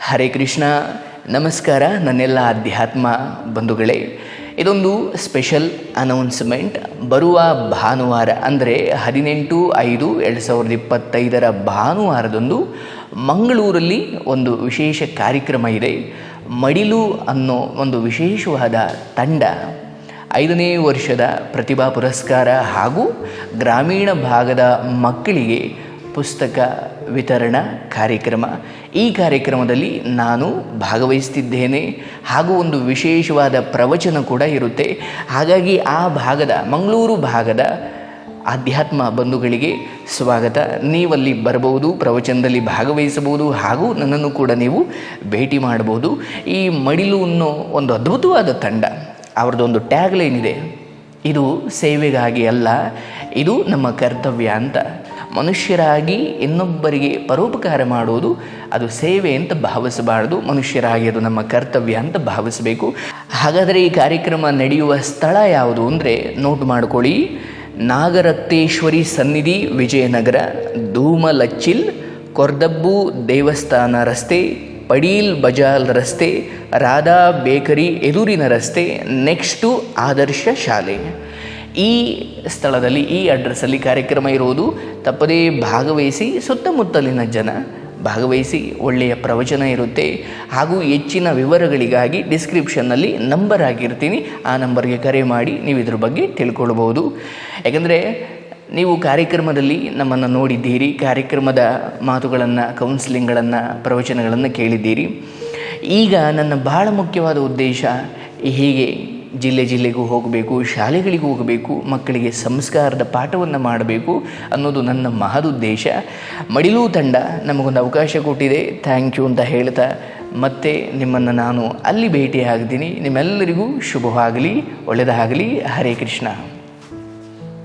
ಹರೇ ಕೃಷ್ಣ, ನಮಸ್ಕಾರ ನನ್ನೆಲ್ಲ ಅಧ್ಯಾತ್ಮ ಬಂಧುಗಳೇ. ಇದೊಂದು ಸ್ಪೆಷಲ್ ಅನೌನ್ಸ್ಮೆಂಟ್. ಬರುವ ಭಾನುವಾರ, ಅಂದರೆ ಹದಿನೆಂಟು ಐದು ಎರಡು ಸಾವಿರದ ಇಪ್ಪತ್ತೈದರ ಭಾನುವಾರದಂದು ಮಂಗಳೂರಲ್ಲಿ ಒಂದು ವಿಶೇಷ ಕಾರ್ಯಕ್ರಮ ಇದೆ. ಮಡಿಲು ಅನ್ನೋ ಒಂದು ವಿಶೇಷವಾದ ತಂಡ, ಐದನೇ ವರ್ಷದ ಪ್ರತಿಭಾ ಪುರಸ್ಕಾರ ಹಾಗೂ ಗ್ರಾಮೀಣ ಭಾಗದ ಮಕ್ಕಳಿಗೆ ಪುಸ್ತಕ ವಿತರಣಾ ಕಾರ್ಯಕ್ರಮ. ಈ ಕಾರ್ಯಕ್ರಮದಲ್ಲಿ ನಾನು ಭಾಗವಹಿಸ್ತಿದ್ದೇನೆ. ಹಾಗೂ ಒಂದು ವಿಶೇಷವಾದ ಪ್ರವಚನ ಕೂಡ ಇರುತ್ತೆ. ಹಾಗಾಗಿ ಆ ಭಾಗದ, ಮಂಗಳೂರು ಭಾಗದ ಆಧ್ಯಾತ್ಮ ಬಂಧುಗಳಿಗೆ ಸ್ವಾಗತ. ನೀವಲ್ಲಿ ಬರಬಹುದು, ಪ್ರವಚನದಲ್ಲಿ ಭಾಗವಹಿಸಬಹುದು, ಹಾಗೂ ನನ್ನನ್ನು ಕೂಡ ನೀವು ಭೇಟಿ ಮಾಡಬಹುದು. ಈ ಮಡಿಲು ಅನ್ನೋ ಒಂದು ಅದ್ಭುತವಾದ ತಂಡ ಅವ್ರದ್ದೊಂದು ಟ್ಯಾಗ್ ಲೈನ್ ಇದೆ. ಇದು ಸೇವೆಗಾಗಿ ಅಲ್ಲ, ಇದು ನಮ್ಮ ಕರ್ತವ್ಯ ಅಂತ. ಮನುಷ್ಯರಾಗಿ ಇನ್ನೊಬ್ಬರಿಗೆ ಪರೋಪಕಾರ ಮಾಡುವುದು ಅದು ಸೇವೆ ಅಂತ ಭಾವಿಸಬಾರದು. ಮನುಷ್ಯರಾಗಿ ಅದು ನಮ್ಮ ಕರ್ತವ್ಯ ಅಂತ ಭಾವಿಸಬೇಕು. ಹಾಗಾದರೆ ಈ ಕಾರ್ಯಕ್ರಮ ನಡೆಯುವ ಸ್ಥಳ ಯಾವುದು ಅಂದರೆ ನೋಟ್ ಮಾಡ್ಕೊಳ್ಳಿ. ನಾಗರತ್ನೇಶ್ವರಿ ಸನ್ನಿಧಿ, ವಿಜಯನಗರ, ಧೂಮಲಚ್ಚಿಲ್, ಕೊರ್ದಬ್ಬು ದೇವಸ್ಥಾನ ರಸ್ತೆ, ಪಡೀಲ್ ಬಜಾಲ್ ರಸ್ತೆ, ರಾಧಾ ಬೇಕರಿ ಎದುರಿನ ರಸ್ತೆ, ನೆಕ್ಸ್ಟು ಆದರ್ಶ ಶಾಲೆ. ಈ ಸ್ಥಳದಲ್ಲಿ, ಈ ಅಡ್ರೆಸ್ಸಲ್ಲಿ ಕಾರ್ಯಕ್ರಮ ಇರುವುದು ತಪ್ಪದೇ ಭಾಗವಹಿಸಿ ಸುತ್ತಮುತ್ತಲಿನ ಜನ ಭಾಗವಹಿಸಿ ಒಳ್ಳೆಯ ಪ್ರವಚನ ಇರುತ್ತೆ. ಹಾಗೂ ಹೆಚ್ಚಿನ ವಿವರಗಳಿಗಾಗಿ ಡಿಸ್ಕ್ರಿಪ್ಷನ್ನಲ್ಲಿ ನಂಬರ್ ಆಗಿರ್ತೀನಿ ಆ ನಂಬರ್ಗೆ ಕರೆ ಮಾಡಿ ನೀವು ಇದ್ರ ಬಗ್ಗೆ ತಿಳ್ಕೊಳ್ಬೋದು. ಯಾಕಂದರೆ ನೀವು ಕಾರ್ಯಕ್ರಮದಲ್ಲಿ ನಮ್ಮನ್ನು ನೋಡಿದ್ದೀರಿ, ಕಾರ್ಯಕ್ರಮದ ಮಾತುಗಳನ್ನು ಕೌನ್ಸಿಲಿಂಗ್ಗಳನ್ನು ಪ್ರವಚನಗಳನ್ನು ಕೇಳಿದ್ದೀರಿ. ಈಗ ನನ್ನ ಬಹಳ ಮುಖ್ಯವಾದ ಉದ್ದೇಶ, ಹೀಗೆ ಜಿಲ್ಲೆ ಜಿಲ್ಲೆಗೂ ಹೋಗಬೇಕು, ಶಾಲೆಗಳಿಗೂ ಹೋಗಬೇಕು, ಮಕ್ಕಳಿಗೆ ಸಂಸ್ಕಾರದ ಪಾಠವನ್ನು ಮಾಡಬೇಕು ಅನ್ನೋದು ನನ್ನ ಮಹದುದ್ದೇಶ. ಮಡಿಲು ತಂಡ ನಮಗೊಂದು ಅವಕಾಶ ಕೊಟ್ಟಿದೆ. ಥ್ಯಾಂಕ್ ಯು ಅಂತ ಹೇಳ್ತಾ ಮತ್ತೆ ನಿಮ್ಮನ್ನು ನಾನು ಅಲ್ಲಿ ಭೇಟಿಯಾಗ್ತೀನಿ. ನಿಮ್ಮೆಲ್ಲರಿಗೂ ಶುಭವಾಗಲಿ, ಒಳ್ಳೆಯದಾಗಲಿ. ಹರೇ ಕೃಷ್ಣ.